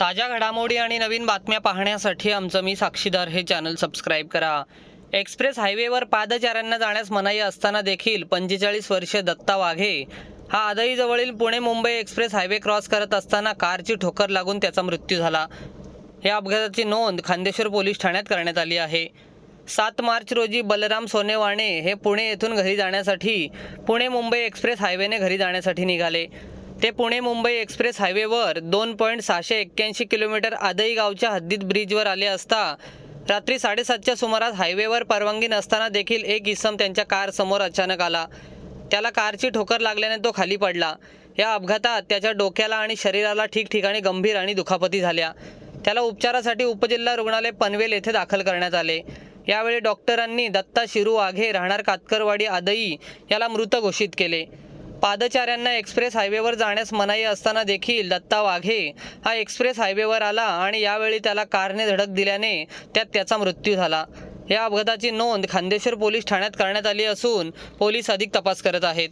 ताज्या घडामोडी आणि नवीन बातम्या पाहण्यासाठी आमचं मी साक्षीदार हे चॅनल सबस्क्राईब करा. एक्सप्रेस हायवेवर पादचाऱ्यांना जाण्यास मनाई असताना देखील पंचेचाळीस वर्षीय दत्ता वाघे. हा आदईजवळील Pune Mumbai express highway cross करत असताना कारची ठोकर लागून त्याचा मृत्यू झाला. या अपघाताची नोंद खांदेश्वर पोलीस ठाण्यात करण्यात आली आहे. सात मार्च रोजी बलराम सोनेवाणे हे पुणे येथून घरी जाण्यासाठी पुणे मुंबई एक्सप्रेस हायवेने घरी जाण्यासाठी निघाले. ते पुणे मुंबई एक्सप्रेस हायवेवर दोन पॉईंट सहाशे एक्क्याऐंशी किलोमीटर आदई गावच्या हद्दीत ब्रिजवर आले असता रात्री साडेसातच्या सुमारास हायवेवर परवानगी नसताना देखील एक इसम त्यांच्या कार समोर अचानक आला. त्याला कारची ठोकर लागल्याने तो खाली पडला. या अपघातात त्याच्या डोक्याला आणि शरीराला ठिकठिकाणी गंभीर आणि दुखापती झाल्या. त्याला उपचारासाठी उपजिल्हा रुग्णालय पनवेल येथे दाखल करण्यात आले. यावेळी डॉक्टरांनी दत्ता शिरू वाघे राहणार कातकरवाडी आदई याला मृत घोषित केले. पादचाऱ्यांना एक्सप्रेस हायवेवर जाण्यास मनाई असताना देखील दत्ता वाघे हा एक्सप्रेस हायवेवर आला आणि यावेळी त्याला कारने धडक दिल्याने त्यात त्याचा मृत्यू झाला. या अपघाताची नोंद खांदेश्वर पोलीस ठाण्यात करण्यात आली असून पोलीस अधिक तपास करत आहेत.